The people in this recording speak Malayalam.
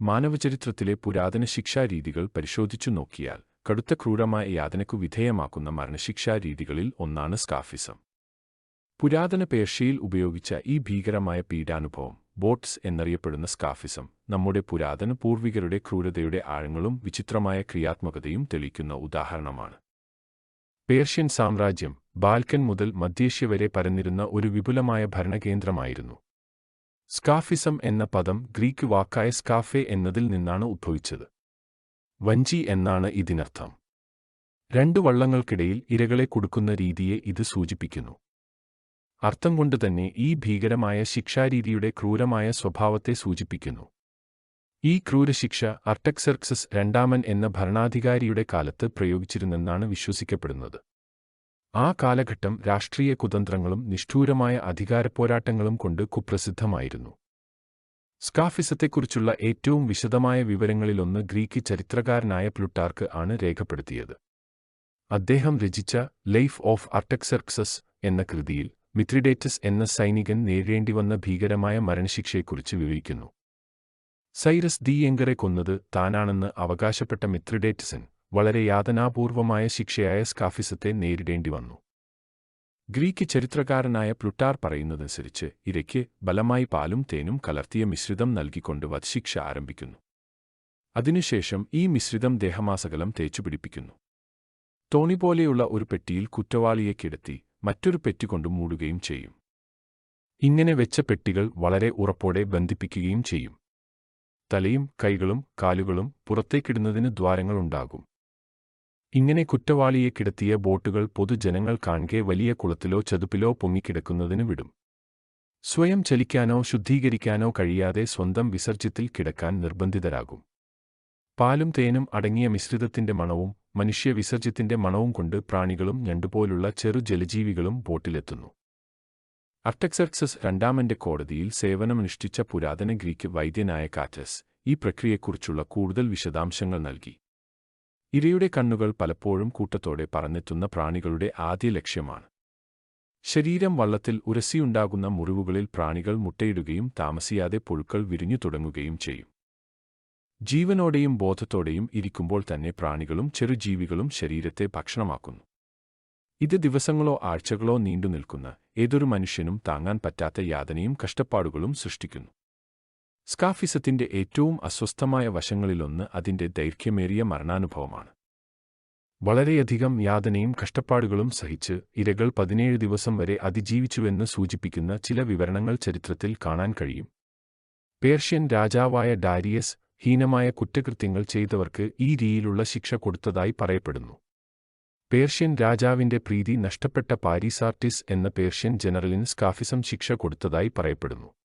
മാനവചരിത്രത്തിലെ പുരാതന ശിക്ഷാരീതികൾ പരിശോധിച്ചു നോക്കിയാൽ കടുത്ത ക്രൂരമായ യാതനയ്ക്കു വിധേയമാക്കുന്ന മരണശിക്ഷാരീതികളിൽ ഒന്നാണ് സ്കാഫിസം. പുരാതന പേർഷ്യയിൽ ഉപയോഗിച്ച ഈ ഭീകരമായ പീഡാനുഭവം ബോട്ട്സ് എന്നറിയപ്പെടുന്ന സ്കാഫിസം നമ്മുടെ പുരാതന പൂർവികരുടെ ക്രൂരതയുടെ ആഴങ്ങളും വിചിത്രമായ ക്രിയാത്മകതയും തെളിയിക്കുന്ന ഉദാഹരണമാണ്. പേർഷ്യൻ സാമ്രാജ്യം ബാൽക്കൻ മുതൽ മധ്യേഷ്യ വരെ പരന്നിരുന്ന ഒരു വിപുലമായ ഭരണകേന്ദ്രമായിരുന്നു. സ്കാഫിസം എന്ന പദം ഗ്രീക്ക് വാക്കായ സ്കാഫെ എന്നതിൽ നിന്നാണ് ഉദ്ഭവിച്ചത് വഞ്ചി എന്നാണ് ഇതിനർത്ഥം. രണ്ടു വള്ളങ്ങൾക്കിടയിൽ ഇരകളെ കൊടുക്കുന്ന രീതിയെ ഇത് സൂചിപ്പിക്കുന്നു. അർത്ഥം കൊണ്ടുതന്നെ ഈ ഭീകരമായ ശിക്ഷാരീതിയുടെ ക്രൂരമായ സ്വഭാവത്തെ സൂചിപ്പിക്കുന്നു. ഈ ക്രൂരശിക്ഷ അർട്ടക്സെർക്സസ് രണ്ടാമൻ എന്ന ഭരണാധികാരിയുടെ കാലത്ത് പ്രയോഗിച്ചിരുന്നെന്നാണ് വിശ്വസിക്കപ്പെടുന്നത്. ആ കാലഘട്ടം രാഷ്ട്രീയ കുതന്ത്രങ്ങളും നിഷ്ഠൂരമായ അധികാരപ്പോരാട്ടങ്ങളും കൊണ്ട് കുപ്രസിദ്ധമായിരുന്നു. സ്കാഫിസത്തെക്കുറിച്ചുള്ള ഏറ്റവും വിശദമായ വിവരങ്ങളിലൊന്ന് ഗ്രീക്ക് ചരിത്രകാരനായ പ്ലുട്ടാർക്ക് ആണ് രേഖപ്പെടുത്തിയത്. അദ്ദേഹം രചിച്ച ലൈഫ് ഓഫ് അർട്ടക്സർക്സസ് എന്ന കൃതിയിൽ മിത്രിഡേറ്റസ് എന്ന സൈനികൻ നേരിടേണ്ടിവന്ന ഭീകരമായ മരണശിക്ഷയെക്കുറിച്ച് വിവരിക്കുന്നു. സൈറസ് ദി എങ്കറെ കൊന്നത് താനാണെന്ന് അവകാശപ്പെട്ട മിത്രിഡേറ്റസൻ വളരെ യാതനാപൂർവമായ ശിക്ഷയായ സ്കാഫിസത്തെ നേരിടേണ്ടി വന്നു. ഗ്രീക്ക് ചരിത്രകാരനായ പ്ലുട്ടാർ പറയുന്നതനുസരിച്ച് ഇരയ്ക്ക് ബലമായി പാലും തേനും കലർത്തിയ മിശ്രിതം നൽകിക്കൊണ്ട് വധശിക്ഷ ആരംഭിക്കുന്നു. അതിനുശേഷം ഈ മിശ്രിതം ദേഹമാസകലം തേച്ചുപിടിപ്പിക്കുന്നു തോണി പോലെയുള്ള ഒരു പെട്ടിയിൽ കുറ്റവാളിയെ കിടത്തി മറ്റൊരു പെറ്റികൊണ്ട് മൂടുകയും ചെയ്യും. ഇങ്ങനെ വെച്ച പെട്ടികൾ വളരെ ഉറപ്പോടെ ബന്ധിപ്പിക്കുകയും ചെയ്യും. തലയും കൈകളും കാലുകളും പുറത്തേക്കിടുന്നതിന് ദ്വാരങ്ങളുണ്ടാകും ഇങ്ങനെ കുറ്റവാളിയെ കിടത്തിയ ബോട്ടുകൾ പൊതുജനങ്ങൾ കാണെ വലിയ കുളത്തിലോ ചതുപ്പിലോ പൊങ്ങിക്കിടക്കുന്നതിന് വിടും. സ്വയം ചലിക്കാനോ ശുദ്ധീകരിക്കാനോ കഴിയാതെ സ്വന്തം വിസർജ്യത്തിൽ കിടക്കാൻ നിർബന്ധിതരാകും. പാലും തേനും അടങ്ങിയ മിശ്രിതത്തിന്റെ മണവും മനുഷ്യ വിസർജ്യത്തിന്റെ മണവും കൊണ്ട് പ്രാണികളും ഞണ്ടുപോലുള്ള ചെറു ജലജീവികളും ബോട്ടിലെത്തുന്നു. അർട്ടക്സർക്സസ് രണ്ടാമന്റെ കോടതിയിൽ സേവനമനുഷ്ഠിച്ച പുരാതന ഗ്രീക്ക് വൈദ്യനായ കാറ്റസ് ഈ പ്രക്രിയയെക്കുറിച്ചുള്ള കൂടുതൽ വിശദാംശങ്ങൾ നൽകി. ഇരയുടെ കണ്ണുകൾ പലപ്പോഴും കൂട്ടത്തോടെ പറന്നെത്തുന്ന പ്രാണികളുടെ ആദ്യ ലക്ഷ്യമാണ്. ശരീരം വള്ളത്തിൽ ഉരസിയുണ്ടാകുന്ന മുറിവുകളിൽ പ്രാണികൾ മുട്ടയിടുകയും താമസിയാതെ പുഴുക്കൾ വിരിഞ്ഞു തുടങ്ങുകയും ചെയ്യും. ജീവനോടെയും ബോധത്തോടെയും ഇരിക്കുമ്പോൾ തന്നെ പ്രാണികളും ചെറുജീവികളും ശരീരത്തെ ഭക്ഷണമാക്കുന്നു. ഇത് ദിവസങ്ങളോ ആഴ്ചകളോ നീണ്ടുനിൽക്കുന്ന ഏതൊരു മനുഷ്യനും താങ്ങാൻ പറ്റാത്ത യാതനയും കഷ്ടപ്പാടുകളും സൃഷ്ടിക്കുന്നു. സ്കാഫിസത്തിന്റെ ഏറ്റവും അസ്വസ്ഥമായ വശങ്ങളിലൊന്ന് അതിന്റെ ദൈർഘ്യമേറിയ മരണാനുഭവമാണ്. വളരെയധികം യാതനയും കഷ്ടപ്പാടുകളും സഹിച്ച് ഇരകൾ പതിനേഴ് ദിവസം വരെ അതിജീവിച്ചുവെന്ന് സൂചിപ്പിക്കുന്ന ചില വിവരണങ്ങൾ ചരിത്രത്തിൽ കാണാൻ കഴിയും. പേർഷ്യൻ രാജാവായ ഡാരിയസ് ഹീനമായ കുറ്റകൃത്യങ്ങൾ ചെയ്തവർക്ക് ഈ രീതിയിലുള്ള ശിക്ഷ കൊടുത്തതായി പറയപ്പെടുന്നു. പേർഷ്യൻ രാജാവിന്റെ പ്രീതി നഷ്ടപ്പെട്ട പാരീസാർട്ടിസ് എന്ന പേർഷ്യൻ ജനറലിന് സ്കാഫിസം ശിക്ഷ കൊടുത്തതായി പറയപ്പെടുന്നു.